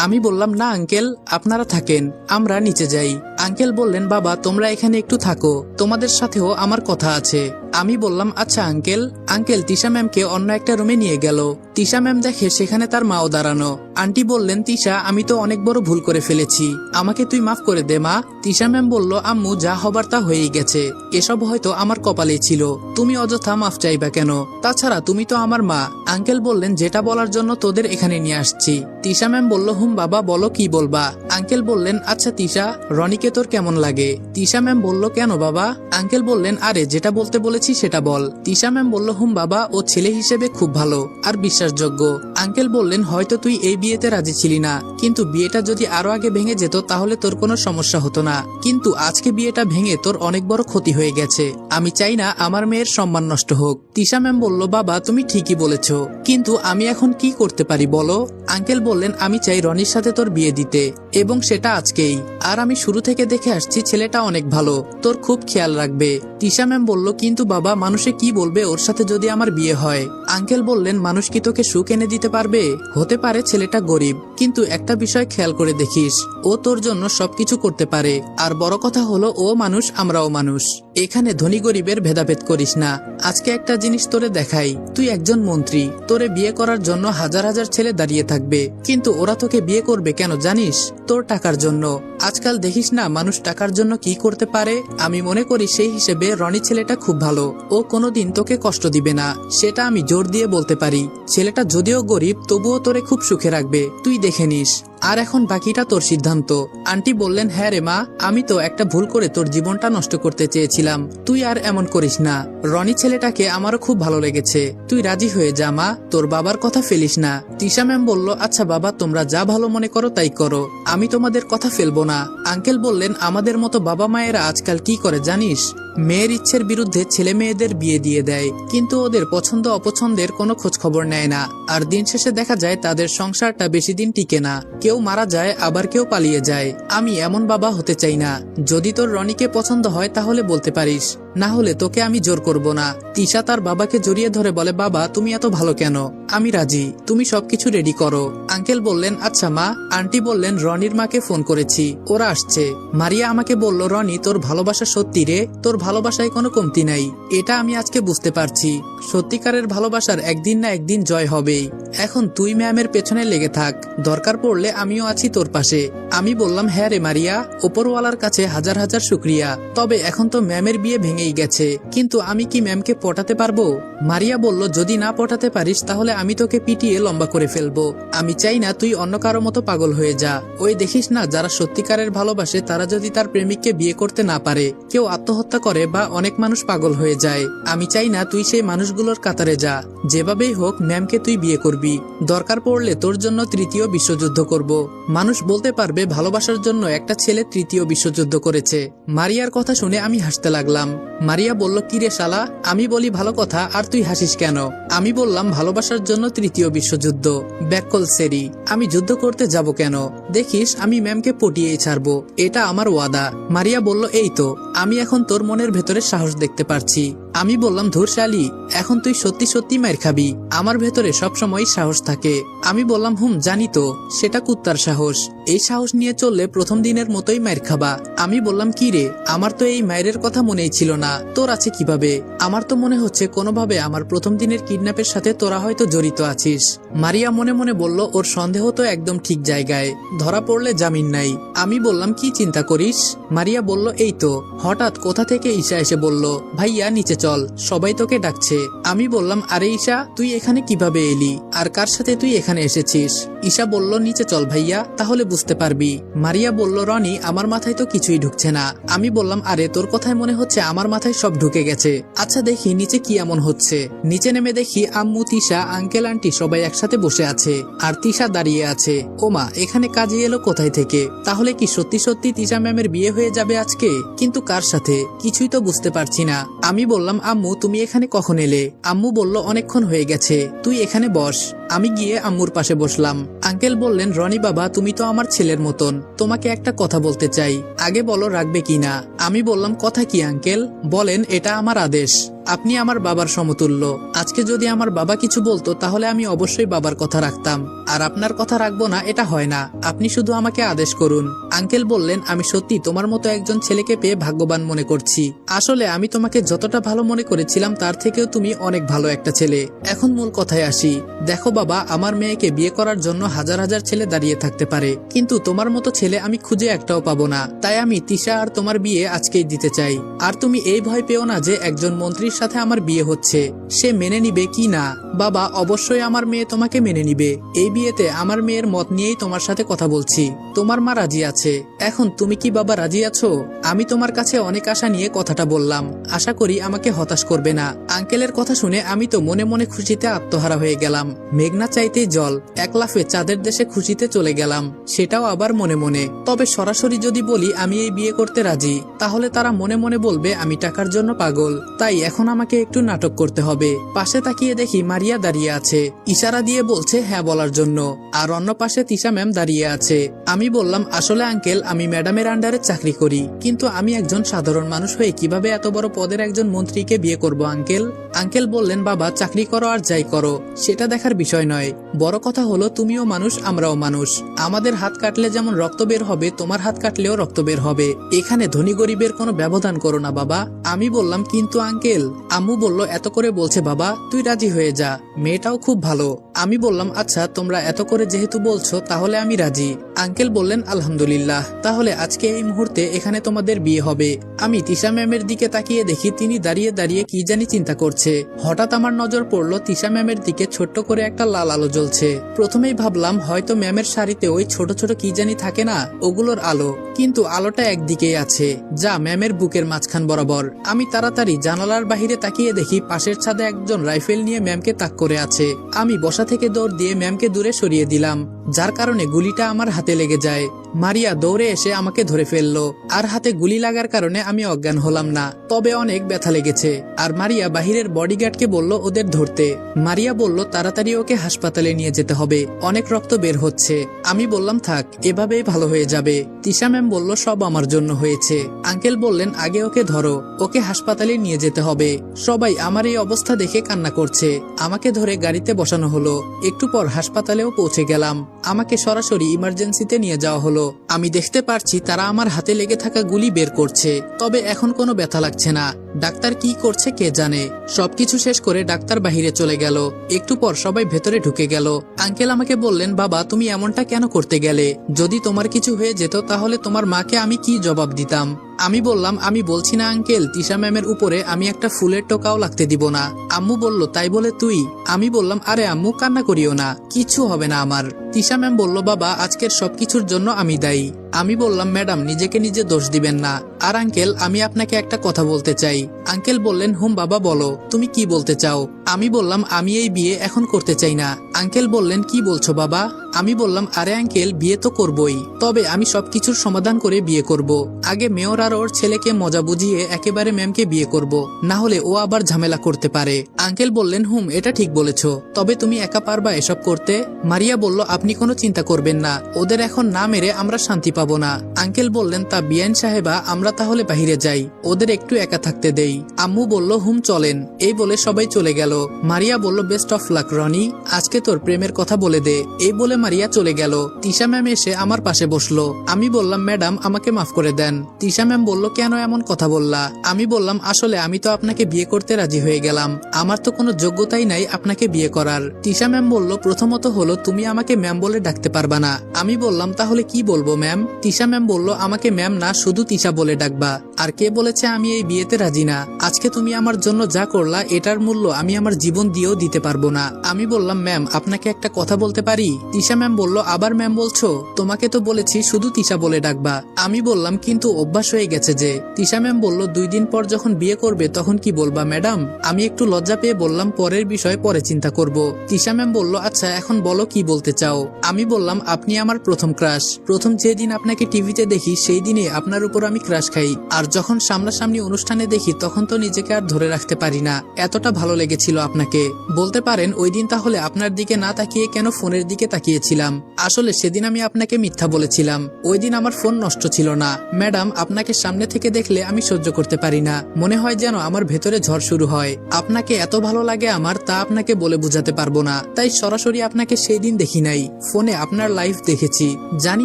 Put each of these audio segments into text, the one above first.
আমি বললাম না আঙ্কেল আপনারা থাকেন আমরা নিচে যাই। আঙ্কেল বললেন, বাবা, তোমরা এখানে একটু থাকো। তোমাদের সাথেও আমার কথা আছে। আমি বললাম আচ্ছা আঙ্কেল। আঙ্কেল তিশা ম্যামকে অন্য একটা রুমে নিয়ে গেল। তিশা ম্যাম দেখে সেখানে তার মাও দাঁড়ানো। আন্টি বললেন, তিশা, আমি তো অনেক বড় ভুল করে ফেলেছি। আমাকে তুই মাফ করে দে, মা। তিশা ম্যাম বলল, আম্মু, যা হবার তা হয়েই গেছে। এসব হয়তো আমার কপালে ছিল। তুমি অযথা মাফ চাইবা কেন? তাছাড়া তুমি তো আমার মা। আঙ্কেল বললেন, যেটা বলার জন্য তোদের এখানে নিয়ে আসছি। তিশা ম্যাম বলল, হুম, বাবা, বলো কি বলবা? আঙ্কেল বললেন আচ্ছা তিশা, রনিকে তোর কেমন লাগে? তিশা ম্যাম বলল, কেন বাবা? আঙ্কেল বললেন, আরে, যেটা বলতে বলেছি সেটা বল। তিশা ম্যাম বলল, হুম বাবা, ও ছেলে হিসেবে খুব ভালো আর বিশ্বাসযোগ্য। আঙ্কেল বললেন, হয়তো তুই এই বিয়েতে রাজি ছিলি না, কিন্তু বিয়েটা যদি আরও আগে ভেঙে যেত, তাহলে তোর কোনো সমস্যা হতো না। কিন্তু আজকে বিয়েটা ভেঙে তোর অনেক বড় ক্ষতি হয়ে গেছে। আমি চাই না আমার মেয়ের সম্মান নষ্ট হোক। তিশা ম্যাম বলল, বাবা, তুমি ঠিকই বলেছ, কিন্তু আমি এখন কি করতে পারি বলো? আঙ্কেল বললেন, আমি চাই রনির সাথে তোর বিয়ে দিতে এবং সেটা আজকেই। আর আমি শুরু থেকে দেখে আসছি ছেলেটা অনেক ভালো, তোর খুব খেয়াল রাখবে। তিশা ম্যাম বলল, কিন্তু বাবা, মানুষে কি বলবে ওর সাথে যদি আমার বিয়ে হয়? আঙ্কেল বললেন, মানুষ কি তোকে সুখ এনে দিতে পারবে? হতে পারে, ছেলেটা গরিব, কিন্তু একটা বিষয় খেয়াল করে দেখিস, ও তোর জন্য সবকিছু করতে পারে। আর বড় কথা হলো, ও মানুষ, আমরাও মানুষ। এখানে ধনী গরিবের ভেদাভেদ করিস না। আজকে একটা জিনিস তোরে দেখাই। তুই একজন মন্ত্রী। তোরে বিয়ে করার জন্য হাজার হাজার ছেলে দাঁড়িয়ে থাকবে। কিন্তু ওরা তোকে বিয়ে করবে কেন জানিস? তোর টাকার জন্য। আজকাল দেখিস না মানুষ টাকার জন্য কি করতে পারে? আমি মনে করি সেই হিসেবে রনি ছেলেটা খুব ভালো। ও কোনোদিন তোকে কষ্ট দিবে না। সেটা আমি জোর দিয়ে বলতে পারি। ছেলেটা যদিও গরিব, তবুও তোরে খুব সুখে রাখবে। তুই দেখে নিস। আর এখন বাকিটা তোর সিদ্ধান্ত। আন্টি বললেন হ্যাঁ রে মা, আমি তো একটা ভুল করে তোর জীবনটা নষ্ট করতে চেয়েছিলাম। তুই আর এমন করিস না। রনি ছেলেটাকে আমারও খুব ভালো লেগেছে। তুই রাজি হয়ে যা, মা। তোর বাবার কথা ফেলিস না। তিশা ম্যাম বলল আচ্ছা বাবা, তোমরা যা ভালো মনে করো তাই করো। আমি তোমাদের কথা ফেলব না। আঙ্কেল বললেন, আমাদের মতো বাবা মায়েরা আজকাল কি করে জানিস? মেয়ের ইচ্ছের বিরুদ্ধে ছেলে মেয়েদের বিয়ে দিয়ে দেয়, কিন্তু ওদের পছন্দ অপছন্দের কোনো খোঁজ খবর নেয় না। আর দিন শেষে দেখা যায় তাদের সংসারটা বেশি দিন টিকে না। কেউ মারা যায়, আবার কেউ পালিয়ে যায়। আমি এমন বাবা হতে চাই না। যদি তোর রনিকে পছন্দ হয়, তাহলে বলতে পারিস। না হলে তোকে আমি জোর করব না। তিশা তার বাবাকে জড়িয়ে ধরে বলে, বাবা, তুমি এত ভালো কেন? আমি রাজি। তুমি সবকিছু রেডি করো। আঙ্কেল বললেন আচ্ছা মা। আন্টি বললেন, রনির মাকে ফোন করেছি। ওরা আসছে। মারিয়া আমাকে বলল, রনি, তোর ভালোবাসা সত্যি রে? তোর ভালোবাসায় কোনো কমতি নাই। এটা আমি আজকে বুঝতে পারছি। সত্যিকারের ভালোবাসার একদিন না একদিন জয় হবেই। এখন তুই ম্যামের পেছনে লেগে থাক। দরকার পড়লে আমিও আছি তোর পাশে। আমি বললাম হ্যাঁ রে মারিয়া, ওপরওয়ালার কাছে হাজার হাজার শুক্রিয়া। তবে এখন তো ম্যামের বিয়ে ভেঙেই গেছে। কিন্তু আমি কি ম্যামকে পটাতে পারব? মারিয়া বলল, যদি না পটাতে পারিস, তাহলে আমি তোকে পিটিয়ে লম্বা করে ফেলব। আমি চাই না তুই অন্য কারও মতো পাগল হয়ে যা। ওই দেখিস না, যারা সত্যিকারের ভালোবাসে, তারা যদি তার প্রেমিককে বিয়ে করতে না পারে, কেউ আত্মহত্যা করে বা অনেক মানুষ পাগল হয়ে যায়। আমি চাই না তুই সেই মানুষগুলোর কাতারে যা। যেভাবেই হোক, ম্যামকে তুই বিয়ে করবি। দরকার পড়লে তোর জন্য তৃতীয় বিশ্বযুদ্ধ করব। মানুষ বলতে পারবে, ভালোবাসার জন্য একটা ছেলে তৃতীয় বিশ্বযুদ্ধ করেছে। মারিয়ার কথা শুনে আমি হাসতে লাগলাম। মারিয়া বলল, কিরে শালা, আমি বলি ভালো কথা, আর তুই হাসিস কেন? আমি বললাম, ভালোবাসার জন্য তৃতীয় বিশ্বযুদ্ধ ব্যাকল সেরি, আমি যুদ্ধ করতে যাব কেন? দেখিস, আমি ম্যামকে পটিয়েই ছাড়বো, এটা আমার ওয়াদা। মারিয়া বলল, এই তো, আমি এখন তোর মনের ভেতরে সাহস দেখতে পারছি। আমি বললাম ধূরশালী এখন তুই সত্যি সত্যি মার খাবি। আমার ভেতরে সবসময় সাহস থাকে। আমি বললাম, হুম, জানি তো, সেটা কুত্তার সাহস। এই সাহস নিয়ে চললে প্রথম দিনের মতোই মায়ের খাবা। আমি বললাম, কি রে, আমার তো এই মায়ের কথা মনেই ছিল না। তোর আছে কীভাবে? আমার তো মনে হচ্ছে কোনোভাবে আমার প্রথম দিনের কিডন্যাপের সাথে তোরা হয়তো জড়িত আছিস। মারিয়া মনে মনে বলল, ওর সন্দেহ তো একদম ঠিক জায়গায়। ধরা পড়লে জামিন নাই। আমি বললাম, কি চিন্তা করিস? মারিয়া বলল, এই তো। হঠাৎ কোথা থেকে ঈশা এসে বলল, ভাইয়া, নিচে চল, সবাই তোকে ডাকছে। আমি বললাম, আরে ঈশা, তুই এখানে কীভাবে এলি? আর কার সাথে তুই এখানে এসেছিস? ঈশা বলল, নিচে চল ভাইয়া, তাহলে বুঝতে পারবি। মারিয়া বলল, রনি, আমার মাথায় তো কিছুই ঢুকছে না। আমি বললাম, আরে, তোর কথায় মনে হচ্ছে আমার মাথায় সব ঢুকে গেছে। আচ্ছা দেখি নিচে কি এমন হচ্ছে। নিচে নেমে দেখি আম্মু, তিশা, আঙ্কেল, আন্টি সবাই একসাথে বসে আছে। আর তিশা দাঁড়িয়ে আছে। ওমা এখানে কাজে এলো কোথায় থেকে? তাহলে কি সত্যি সত্যি তিশা ম্যামের বিয়ে হয়ে যাবে আজকে? কিন্তু কার সাথে? কিছুই তো বুঝতে পারছি না। আমি বললাম, আম্মু, তুমি এখানে কখন এলে? আম্মু বলল, অনেকক্ষণ হয়ে গেছে। তুই এখানে বস। আমি গিয়ে আম্মুর পাশে বসলাম। আঙ্কেল বললেন, রনি বাবা, তুমি তো আমার ছেলের মতন। তোমাকে একটা কথা বলতে চাই। আগে বলো, রাখবে কি না আমি বললাম, কথা কি, আঙ্কেল? বলেন, এটা আমার আদেশ। আপনি আমার বাবার সমতুল্য। আজকে যদি আমার বাবা কিছু বলতো, তাহলে আমি অবশ্যই বাবার কথা রাখতাম। আর আপনার কথা রাখব না, এটা হয় না। আপনি শুধু আমাকে আদেশ করুন। আঙ্কেল বললেন, আমি সত্যি তোমার মতো একজন ছেলেকে পেয়ে ভাগ্যবান মনে করছি। আসলে আমি তোমাকে যতটা ভালো মনে করেছিলাম, তার থেকেও তুমি অনেক ভালো একটা ছেলে। এখন মূল কথায় আসি। দেখো বাবা, আমার মেয়েকে বিয়ে করার জন্য হাজার হাজার ছেলে দাঁড়িয়ে থাকতে পারে। কিন্তু তোমার মতো ছেলে আমি খুঁজে একটাও পাবো না। তাই আমি তিশা আর তোমার বিয়ে আজকেই দিতে চাই। আর তুমি এই ভয় পেও না যে একজন মন্ত্রীর সাথে আমার বিয়ে হচ্ছে। সে মেনে নিবে কি না? বাবা, অবশ্যই আমার মেয়ে তোমাকে মেনে নিবে। এই বিয়েতে আমার মেয়ের মত নিয়েই তোমার সাথে কথা বলছি। তোমার মা রাজি আছে। এখন তুমি কি বাবা রাজি আছো? আমি তোমার কাছে অনেক আশা নিয়ে কথাটা বললাম। আশা করি আমাকে হতাশ করবে না। আঙ্কেলের কথা শুনে আমি তো মনে মনে খুশিতে আত্মহারা হয়ে গেলাম। মেঘনা চাইতেই জল। এক লাফে চাঁদের দেশে খুশিতে চলে গেলাম। সেটাও আবার মনে মনে। তবে সরাসরি যদি বলি আমি এই বিয়ে করতে রাজি, তাহলে তারা মনে মনে বলবে আমি টাকার জন্য পাগল। তাই এখন আমাকে একটু নাটক করতে হবে। পাশে তাকিয়ে দেখি মারিয়া দাঁড়িয়ে আছে। ইশারা দিয়ে বলছে হ্যাঁ বলার জন্য। আর অন্য পাশে তিশা ম্যাম দাঁড়িয়ে আছে। আমি বললাম, আসলে আঙ্কেল, আমি ম্যাডামের আন্ডারে চাকরি করি। কিন্তু আমি একজন সাধারণ মানুষ হয়ে কীভাবে এত বড় পদের একজন মন্ত্রীকে বিয়ে করব, আঙ্কেল? আঙ্কেল বললেন, বাবা, চাকরি করো আর যাই করো। সেটা দেখার বিষয় নয়। বড় কথা হলো, তুমিও মানুষ, আমরাও মানুষ। আমাদের হাত কাটলে যেমন রক্ত বের হবে, তোমার হাত কাটলেও রক্ত বের হবে। এখানে ধনী গরিবের কোনো ব্যবধান করো না, বাবা। আমি বললাম, কিন্তু আঙ্কেল, আম্মু বলল, এত করে বলছে বাবা, তুই রাজি হয়ে যা। মেয়েটাও খুব ভালো। আমি বললাম আচ্ছা তোমরা এত করে যেহেতু বলছো, তাহলে আমি রাজি। আঙ্কেল বললেন, আলহামদুলিল্লাহ। তাহলে আজকে এই মুহূর্তে এখানে তোমাদের বিয়ে হবে। আমি তিশা ম্যামের দিকে তাকিয়ে দেখি তিনি দাঁড়িয়ে দাঁড়িয়ে কি জানি চিন্তা করছে। হঠাৎ আমার নজর পড়ল তিশা ম্যামের দিকে ছোট্ট করে একটা লাল আলো জ্বলছে। প্রথমেই ভাবলাম, হয়তো ম্যামের শাড়িতে ওই ছোট ছোট কি জানি থাকে না, ওগুলোর আলো। কিন্তু আলোটা একদিকেই আছে, যা ম্যামের বুকের মাঝখান বরাবর। আমি তাড়াতাড়ি জানালার বাহিরে তাকিয়ে দেখি পাশের ছাদে একজন রাইফেল নিয়ে ম্যামকে তাক করে আছে। আমি বসা থেকে দৌড় দিয়ে ম্যামকে দূরে সরিয়ে দিলাম, যার কারণে গুলিটা আমার হাতে লেগে যায়। মারিয়া দৌড়ে এসে আমাকে ধরে ফেলল। আর হাতে গুলি লাগার কারণে আমি অজ্ঞান হলাম না। তবে অনেক ব্যথা লেগেছে। আর মারিয়া বাহিরের বডিগার্ডকে বলল ওদের ধরতে। মারিয়া বলল, তাড়াতাড়ি ওকে হাসপাতালে নিয়ে যেতে হবে। অনেক রক্ত বের হচ্ছে। আমি বললাম, থাক, এভাবেই ভালো হয়ে যাবে। তিশা ম্যাম বলল, সব আমার জন্য হয়েছে। আঙ্কেল বললেন, আগে ওকে ধরো। ওকে হাসপাতালে নিয়ে যেতে হবে। সবাই আমার এই অবস্থা দেখে কান্না করছে। আমাকে ধরে গাড়িতে বসানো হলো। একটু পর হাসপাতালেও পৌঁছে গেলাম। আমাকে সরাসরি ইমার্জেন্সিতে নিয়ে যাওয়া হলো। আমি দেখতে পারছি তারা আমার হাতে লেগে থাকা গুলি বের করছে। তবে এখন কোনো ব্যথা লাগছে না। ডাক্তার কি করছে কে জানে? সবকিছু শেষ করে ডাক্তার বাহিরে চলে গেল। একটু পর সবাই ভেতরে ঢুকে গেল। আঙ্কেল আমাকে বললেন, বাবা, তুমি এমনটা কেন করতে গেলে? যদি তোমার কিছু হয়ে যেত তাহলে তোমার মাকে আমি কি জবাব দিতাম? আমি বললাম, আমি বলছি না, আঙ্কেল। তিশা ম্যামের উপরে আমি একটা ফুলের টোকাও লাগতে দিব না। আম্মু বলল, তাই বলে তুই? আমি বললাম, আরে আম্মু, কান্না করিও না। কিছু হবে না আমার। তিশা ম্যাম বলল বাবা আজকের সবকিছুর জন্য আমি দায়ী। আমি বললাম, ম্যাডাম, নিজেকে নিজে দোষ দিবেন না। আর আঙ্কেল, আমি আপনাকে একটা কথা বলতে চাই। আঙ্কেল বললেন, হুম, বাবা, বলো। তুমি কি বলতে চাও? আমি বললাম, আমি এই বিয়ে এখন করতে চাই না। আঙ্কেল বললেন, কি বলছো, বাবা? আমি বললাম, আরে আঙ্কেল, বিয়ে তো করবই। তবে আমি সবকিছুর সমাধান করে বিয়ে করব। আগে মেয়র আর ওর ছেলেকে মজা বুঝিয়ে একেবারে ম্যামকে বিয়ে করব। না হলে ও আবার ঝামেলা করতে পারে। আঙ্কেল বললেন, হুম, এটা ঠিক বলেছ। তবে তুমি একা পারবা এসব করতে? মারিয়া বলল, আপনি কোনো চিন্তা করবেন না। ওদের এখন না মেরে আমরা শান্তি পাবো না। আঙ্কেল বললেন, তা বিয়ান সাহেবা, আমরা তাহলে বাহিরে যাই। ওদের একটু একা থাকতে দেই। আম্মু বলল, হুম, চলেন। এই বলে সবাই চলে গেল। মারিয়া বলল, বেস্ট অফ লাক, রনি। আজকে তোর প্রেমের কথা বলে দে। এই বলে মারিয়া চলে গেল। তিশা ম্যাম এসে আমার পাশে বসল। আমি বললাম, ম্যাডাম, আমাকে মাফ করে দেন। তিশা ম্যাম বলল, কেন এমন কথা বললা? আমি বললাম, আসলে আমি তো আপনাকে বিয়ে করতে রাজি হয়ে গেলাম। আমার তো কোনো যোগ্যতাই নাই আপনাকে বিয়ে করার। তিশা ম্যাম বলল, প্রথমত হলো, তুমি আমাকে ম্যাম বলে ডাকতে পারবা না। আমি বললাম, তাহলে কি বলব, ম্যাম? তিশা ম্যাম বলল, আমাকে ম্যাম না, শুধু তিশা বলে ডাকবা। আর কে বলেছে আমি এই বিয়েতে রাজি না? আজকে তুমি আমার জন্য যা করলা, এটার মূল্য আমি আমার জীবন দিয়েও দিতে পারব না। আমি বললাম, ম্যাম, আপনাকে একটা কথা বলতে পারি? তিশা ম্যাম বলল, আবার ম্যাম বলছো? তোমাকে তো বলেছি শুধু তিশা বলে ডাকবা। আমি বললাম, কিন্তু অভ্যাস হয়ে গেছে যে। তিশা ম্যাম বলল, দুই দিন পর যখন বিয়ে করবে, তখন কি বলবা, ম্যাডাম? আমি একটু লজ্জা পেয়ে বললাম, পরের বিষয় পরে চিন্তা করব। তিশা ম্যাম বলল আচ্ছা এখন বলো কি বলতে চাও? আমি বললাম, আপনি আমার প্রথম ক্রাশ। প্রথম যেদিন আপনাকে টিভিতে দেখি, সেই দিনে আপনার উপর আমি ক্রাশ খাই। আর যখন সামনাসামনি অনুষ্ঠানে দেখি, তখন তো নিজেকে আর ধরে রাখতে পারি না। এতটা ভালো লেগেছিল আপনাকে। বলতে পারেন, ওই দিন তাহলে আপনার দিকে না তাকিয়ে কেন ফোনের দিকে তাকিয়েছিলাম? আসলে সেদিন আমি আপনাকে মিথ্যা বলেছিলাম। ওই দিন আমার ফোন নষ্ট ছিল না। ম্যাডাম, আপনাকে সামনে থেকে দেখলে আমি সহ্য করতে পারি না। মনে হয় যেন আমার ভেতরে ঝড় শুরু হয়। আপনাকে এত ভালো লাগে আমার, তা আপনাকে বলে বোঝাতে পারব না। তাই সরাসরি আপনাকে সেই দিন দেখি নাই। ফোনে আপনার লাইফ দেখেছি। জানি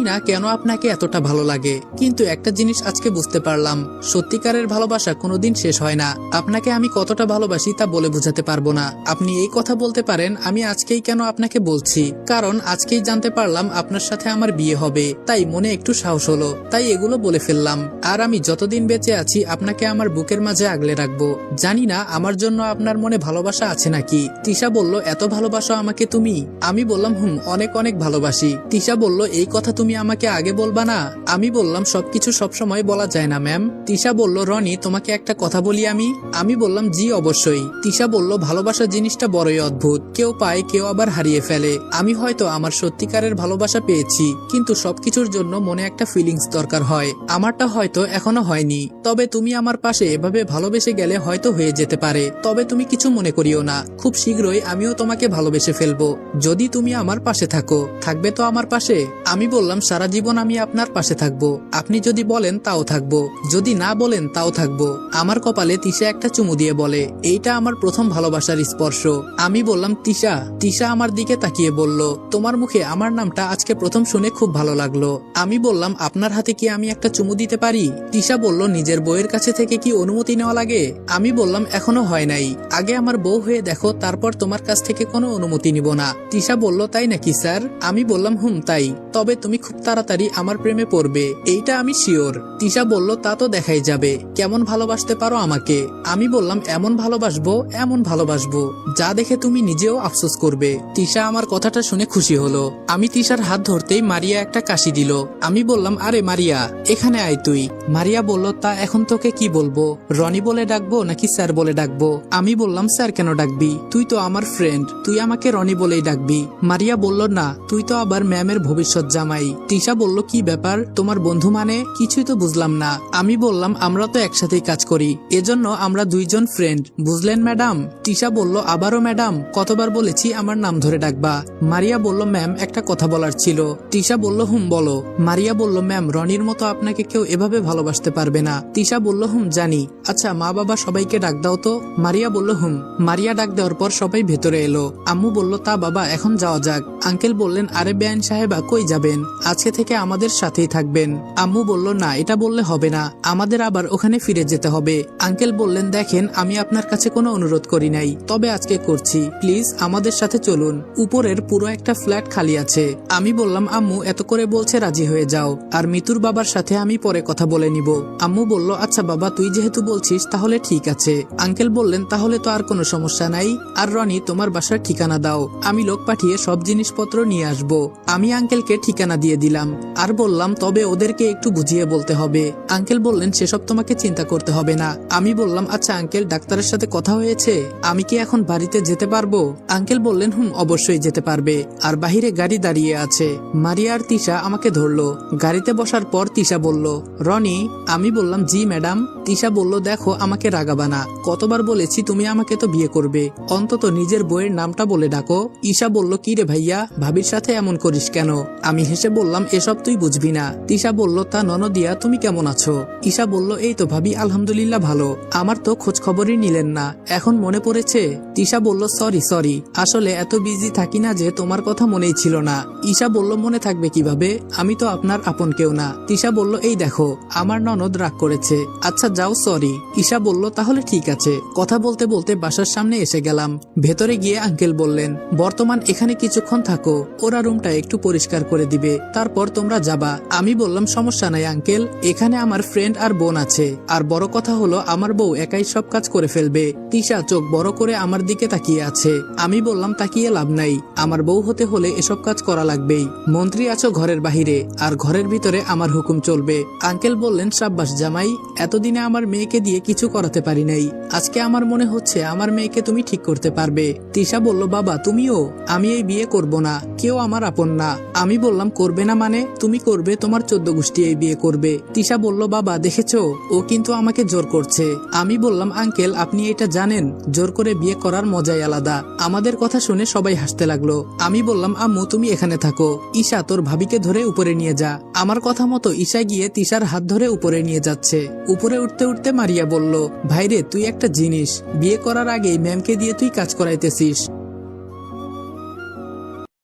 না কেন আপনাকে এতটা ভালো লাগে। কিন্তু একটা জিনিস আজকে বুঝতে পারলাম, সত্যিকারের ভালোবাসা কোনোদিন শেষ হয় না। আপনাকে আমি কতটা ভালোবাসি তা বলে বোঝাতে পারব না। আপনি এই কথা বলতে পারেন, আমি আজকেই কেন আপনাকে বলছি? কারণ আজকেই জানতে পারলাম আপনার সাথে আমার বিয়ে হবে। তাই মনে একটু সাহস হলো। তাই এগুলো বলে ফেললাম। আর আমি যতদিন বেঁচে আছি, আপনাকে আমার বুকের মাঝে আগলে রাখব। জানি না, আমার জন্য আপনার মনে ভালোবাসা আছে নাকি? তিশা বলল, এত ভালোবাসো আমাকে তুমি? আমি বললাম, হুম, অনেক অনেক ভালোবাসি। তিশা বলল, এই কথা তুমি আমাকে আগে বলবা না আমি বললাম, সবকিছু সবসময় বলা যায় না, ম্যাম। তিশা বলল, রনি, তোমাকে একটা কথা বলি আমি? আমি বললাম, জি, অবশ্যই। তিশা বলল, ভালোবাসা জিনিসটা বড়ই অদ্ভুত। কেউ পায়, কেউ আবার হারিয়ে ফেলে। আমি হয়তো আমার সত্যিকারের ভালোবাসা পেয়েছি, কিন্তু সবকিছুর জন্য মনে একটা ফিলিংস দরকার হয়। আমারটা হয়তো এখনও হয়নি। তবে তুমি আমার পাশে এভাবে ভালোবেসে গেলে হয়তো হয়ে যেতে পারে। তবে তুমি কিছু মনে করিও না। খুব শীঘ্রই আমিও তোমাকে ভালোবেসে ফেলব। যদি তুমি আমার পাশে থাকো, থাকবে তো আমার পাশে? আমি বললাম, সারা জীবন আমি আপনার পাশে থাকব। আপনি যদি বলেন তাও থাকব। যদি না বলেন তাও থাকব। আমার কপালে তিশা একটা চুমু দিয়ে বলে, এইটা আমার প্রথম ভালোবাসার স্পর্শ। আমি বললাম, তিশা তিশা আমার দিকে তাকিয়ে বলল, তোমার মুখে আমার নামটা আজকে প্রথম শুনে খুব ভালো লাগল। আমি বললাম, আপনার হাতে কি আমি একটা চুমু দিতে পারি? তিশা বলল, নিজের বউয়ের কাছে থেকে কি অনুমতি নেওয়া লাগে? আমি বললাম, এখনও হয় নাই। আগে আমার বউ হয়ে দেখো, তারপর তোমার কাছ থেকে কোনো অনুমতি নিব না। তিশা বলল, তাই নাকি, স্যার? আমি বললাম, হুম, তাই। তবে তুমি খুব তাড়াতাড়ি আমার প্রেমে পড়বে, এইটা আমি শিওর তিশা বলল, তা তো দেখাই যাবে। কেমন ভালোবাসতে পারো আমাকে? আমি বললাম, এমন ভালোবাসবো এমন ভালোবাসবো, যা দেখে তুমি নিজেও আফসোস করবে। তিশা আমার কথাটা শুনে খুশি হলো। আমি তিশার হাত ধরতেই মারিয়া একটা কাশি দিল। আমি বললাম, আরে মারিয়া, এখানে আয় তুই। মারিয়া বলল, তা এখন তোকে কি বলব? রনি বলে ডাকবো নাকি স্যার বলে ডাকবো? আমি বললাম, স্যার কেন ডাকবি? তুই তো আমার ফ্রেন্ড তুই আমাকে রনি বলেই ডাকবি। মারিয়া বলল, না, তুই তো আবার ম্যামের ভবিষ্যৎ জামাই। তিশা বলল, কি ব্যাপার? তোমার বন্ধু মানে? কিছুই তো বুঝলাম না। আমি বললাম, আমরা তো একসাথেই কাজ করি। এজন্য আমরা দুইজন ফ্রেন্ড বুঝলেন ম্যাডাম তিশা বলল, আবারও ম্যাডাম কতবার বলেছি আমার নাম ধরে ডাকবা। মারিয়া বলল ম্যাম একটা কথা বলার ছিল। তিশা বলল, হুম, বলো। মারিয়া বলল ম্যাম রনির মতো আপনাকে কেউ এভাবে ভালোবাসতে পারবে না। তিশা বলল, হুম, জানি। আচ্ছা মা বাবা সবাইকে ডাক দাও তো। মারিয়া বলল, হুম। মারিয়া ডাক দেওয়ার পর সবাই ভেতরে এলো। আম্মু বলল, তা বাবা, এখন যাওয়া যাক। আঙ্কেল বললেন, আরে বেআইন সাহেবা, কই যাবেন? আজকে থেকে আমাদের সাথেই থাকবেন। আম্মু বলল, না, এটা বললে হবে না। আমাদের আবার ওখানে ফিরে যেতে হবে। আঙ্কেল বললেন, দেখেন, আমি আপনার কাছে কোনো অনুরোধ করি নাই। তবে আজকে করছি। প্লিজ, আমাদের সাথে চলুন। উপরের পুরো একটা ফ্ল্যাট খালি আছে। আমি বললাম, আম্মু, এত করে বলছে, রাজি হয়ে যাও। আর মিতুর বাবার সাথে আমি পরে কথা বলে নিব। আম্মু বলল আচ্ছা বাবা, তুই যেহেতু বলছিস, তাহলে ঠিক আছে। আঙ্কেল বললেন, তাহলে তো আর কোনো সমস্যা নাই। আর রনি, তোমার বাসার ঠিকানা দাও। আমি লোক পাঠিয়ে সব জিনিসপত্র নিয়ে আসব। আমি আঙ্কেলকে ঠিকানা দিয়ে দিলাম। আর বললাম, তবে ওদেরকে একটু বুঝিয়ে বলতে হবে। আঙ্কেল বললেন, সেসব তোমাকে চিন্তা করতে হবে না। আমি বললাম আচ্ছা আঙ্কেল, ডাক্তারের সাথে কথা হয়েছে? আমি কি এখন বাড়িতে যেতে পারব? আঙ্কেল বললেন, হুম, অবশ্যই যেতে পারবে। আর বাহিরে গাড়ি দাঁড়িয়ে আছে। মারিয়া আর তিশা আমাকে ধরলো। গাড়িতে বসার পর তিশা বলল, রনি, আমি বললাম, জি, ম্যাডাম। তিশা বলল, দেখো, আমাকে রাগাবানা। কতবার বলেছি তুমি আমাকে তো বিয়ে করবে। অন্তত নিজের বইয়ের নামটা বলে ডাকো। ঈশা বলল, কি রে ভাইয়া, ভাবির সাথে এমন করিস কেন? আমি হেসে বললাম, এসব তুই বুঝবি না। তিশা বলল, তা ননদিয়া, তুমি কেমন আছো? ঈশা বলল, এই তো ভাবি, আলহামদুলিল্লাহ ভালো। আমার তো খোঁজ খবরই নিলেন না। এখন মনে পড়েছে? তিশা বলল, সরি সরি। আসলে এত বিজি থাকি না যে তোমার কথা মনেই ছিল না। ঈশা বলল, মনে থাকবে কীভাবে? আমি তো আপনার আপন কেউ না। তিশা বলল, এই দেখো, আমার ননদ রাগ করেছে। আচ্ছা যাও সরি ঈশা বলল, তাহলে ঠিক আছে। কথা বলতে বলতে বাসার সামনে এসে গেলাম। ভেতরে গিয়ে আঙ্কেল বললেন, বর্তমান এখানে কিছুক্ষণ থাকো, ওরা রুমটা একটু পরিষ্কার করে দিবে। তারপর তোমরা যাবা। আমি বললাম, সমস্যা নাই আঙ্কেল, এখানে আমার ফ্রেন্ড আর বোন আছে। আর বড় কথা হলো, আমার বউ একাই সব কাজ করে ফেলবে। তিশা চোখ বড় করে আমার দিকে তাকিয়ে আছে। আমি বললাম, তাকিয়ে লাভ নাই। আমার বউ হতে হলে এসব কাজ করা লাগবেই। মন্ত্রী আছো ঘরের বাহিরে, আর ঘরের ভিতরে আমার হুকুম চলবে। আঙ্কেল বললেন, সাব্বাস জামাই, এতদিনে আমার মেয়েকে দিয়ে কিছু করাতে পারি নাই। আজকে আমার মনে হচ্ছে আমার মেয়েকে তুমি ঠিক করতে পারবে। তিশা বলল, বাবা, তুমিও? আমি এই বিয়ে করব না। কেউ আমার আপন না। আমি বললাম, করবে না মানে? তুমি করবে, তোমার চোদ্দ গোষ্ঠী এই বিয়ে করবে। তিশা বলল, বাবা, দেখেছ? ও কিন্তু আমাকে জোর করছে। আমি বললাম, আঙ্কেল, আপনি এটা জানেন? জোর করে বিয়ে করার মজাই আলাদা। আমাদের কথা শুনে সবাই হাসতে লাগল। আমি বললাম, আম্মু, তুমি এখানে থাকো। ঈশা, তোর ভাবিকে ধরে উপরে নিয়ে যা। আমার কথা মতো ঈশা গিয়ে তিশার হাত ধরে উপরে নিয়ে যাচ্ছে। উপরে উঠতে উঠতে উঠতে মারিয়া বলল, ভাইরে, তুই একটা জিনিস, বিয়ে করার আগে ম্যামকে দিয়ে তুই কাজ করাইতেছিস।